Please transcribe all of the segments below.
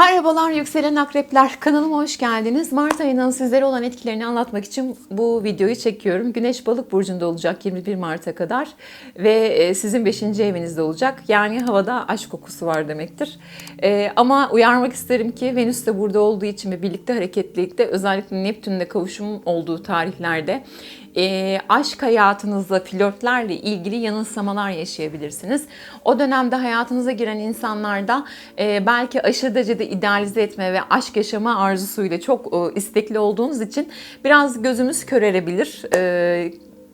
Merhabalar yükselen akrepler kanalıma hoş geldiniz. Mart ayının sizlere olan etkilerini anlatmak için bu videoyu çekiyorum. Güneş balık burcunda olacak 21 Mart'a kadar ve e, sizin 5. evinizde olacak. Yani havada aşk kokusu var demektir. E, Ama uyarmak isterim ki Venüs de burada olduğu için ve birlikte hareketlilikte özellikle Neptün'le kavuşum olduğu tarihlerde e, aşk hayatınızla, flörtlerle ilgili yanılsamalar yaşayabilirsiniz. O dönemde hayatınıza giren insanlarda e, belki aşırı derecede idealize etme ve aşk yaşama arzusuyla çok e, istekli olduğunuz için biraz gözümüz körerebilir. E,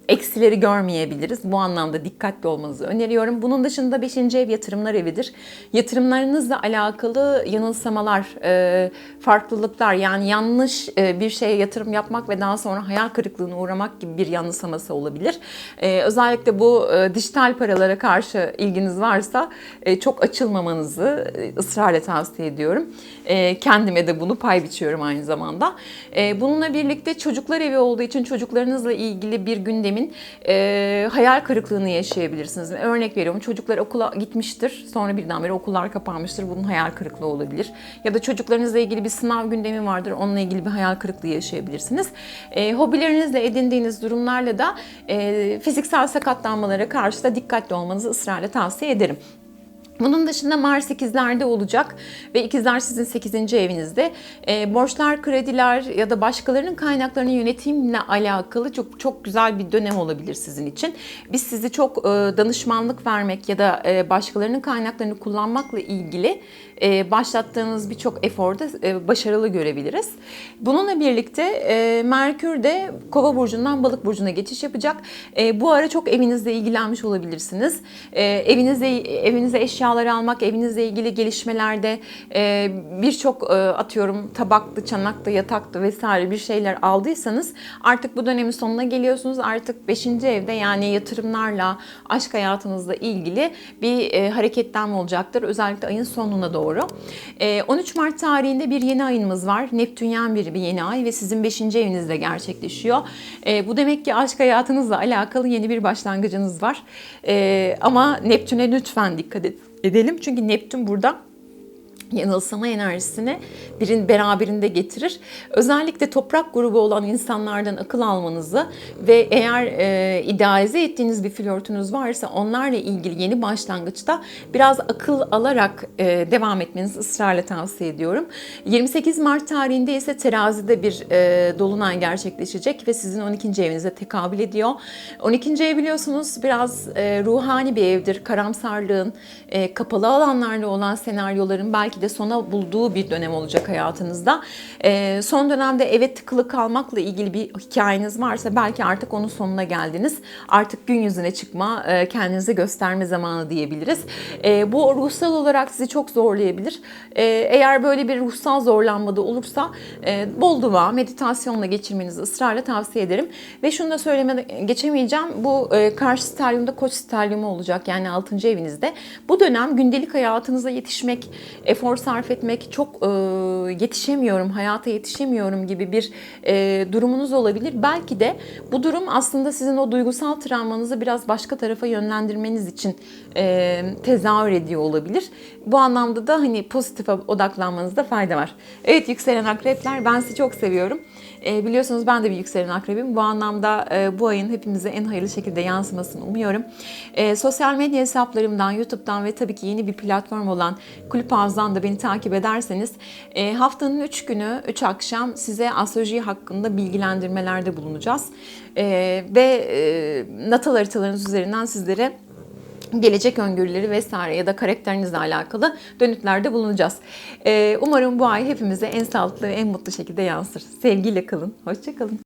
eksileri görmeyebiliriz. Bu anlamda dikkatli olmanızı öneriyorum. Bunun dışında 5. ev yatırımlar evidir. Yatırımlarınızla alakalı yanılsamalar, e, farklılıklar yani yanlış e, bir şeye yatırım yapmak ve daha sonra hayal kırıklığına uğramak gibi bir yanılsaması olabilir. E, özellikle bu dijital paralara karşı ilginiz varsa çok açılmamanızı ısrarla tavsiye ediyorum. Kendime de bunu pay biçiyorum aynı zamanda. Bununla birlikte çocuklar evi olduğu için çocuklarınızla ilgili bir gündemin e, hayal kırıklığını yaşayabilirsiniz. Örnek veriyorum çocuklar okula gitmiştir sonra birdenbire okullar kapanmıştır. Bunun hayal kırıklığı olabilir. Ya da çocuklarınızla ilgili bir sınav gündemi vardır. Onunla ilgili bir hayal kırıklığı yaşayabilirsiniz. E, hobilerinizle edindiğiniz durumlarla da e, fiziksel sakatlanmalara karşı da dikkatli olmanızı ısrarla tavsiye ederim. Bunun dışında Mars ikizlerde olacak ve ikizler sizin 8. evinizde. E, borçlar, krediler ya da başkalarının kaynaklarını yönetimle alakalı çok çok güzel bir dönem olabilir sizin için. Biz sizi çok e, danışmanlık vermek ya da e, başkalarının kaynaklarını kullanmakla ilgili e, başlattığınız birçok eforda e, başarılı görebiliriz. Bununla birlikte e, Merkür de Kova burcundan Balık burcuna geçiş yapacak. E, bu ara çok evinizle ilgilenmiş olabilirsiniz. E, evinizde evinize eşyalar almak, evinizle ilgili gelişmelerde e, birçok e, atıyorum tabaklı, çanaklı, yataklı vesaire bir şeyler aldıysanız artık bu dönemin sonuna geliyorsunuz. Artık 5. evde yani yatırımlarla, aşk hayatınızla ilgili bir e, hareketlenme olacaktır. Özellikle ayın sonuna doğru. E, 13 Mart tarihinde bir yeni ayımız var. Neptünyen bir, bir yeni ay ve sizin 5. evinizde gerçekleşiyor. E, bu demek ki aşk hayatınızla alakalı yeni bir başlangıcınız var. E, ama Neptün'e lütfen dikkat edin edelim. Çünkü Neptün burada yanılsama enerjisini birin beraberinde getirir. Özellikle toprak grubu olan insanlardan akıl almanızı ve eğer e, idealize ettiğiniz bir flörtünüz varsa onlarla ilgili yeni başlangıçta biraz akıl alarak e, devam etmenizi ısrarla tavsiye ediyorum. 28 Mart tarihinde ise terazide bir e, dolunay gerçekleşecek ve sizin 12. evinize tekabül ediyor. 12. ev biliyorsunuz biraz e, ruhani bir evdir. Karamsarlığın, e, kapalı alanlarla olan senaryoların belki belki de sona bulduğu bir dönem olacak hayatınızda. E, son dönemde eve tıkılı kalmakla ilgili bir hikayeniz varsa belki artık onun sonuna geldiniz. Artık gün yüzüne çıkma, e, kendinizi gösterme zamanı diyebiliriz. E, bu ruhsal olarak sizi çok zorlayabilir. E, eğer böyle bir ruhsal zorlanmada olursa e, bol dua, meditasyonla geçirmenizi ısrarla tavsiye ederim. Ve şunu da söyleme geçemeyeceğim. Bu e, karşı stelyumda koç stelyumu olacak yani 6. evinizde. Bu dönem gündelik hayatınıza yetişmek, efor sarf etmek, çok e, yetişemiyorum, hayata yetişemiyorum gibi bir e, durumunuz olabilir. Belki de bu durum aslında sizin o duygusal travmanızı biraz başka tarafa yönlendirmeniz için e, tezahür ediyor olabilir. Bu anlamda da hani pozitife odaklanmanızda fayda var. Evet yükselen akrepler ben sizi çok seviyorum. E, biliyorsunuz ben de bir yükselen akrebim. Bu anlamda e, bu ayın hepimize en hayırlı şekilde yansımasını umuyorum. E, sosyal medya hesaplarımdan, YouTube'dan ve tabii ki yeni bir platform olan Kulüp Havz'dan da beni takip ederseniz e, haftanın 3 günü, 3 akşam size astroloji hakkında bilgilendirmelerde bulunacağız. E, ve e, natal haritalarınız üzerinden sizlere gelecek öngörüleri vesaire ya da karakterinizle alakalı dönütlerde bulunacağız. Ee, umarım bu ay hepimize en sağlıklı ve en mutlu şekilde yansır. Sevgiyle kalın, hoşçakalın.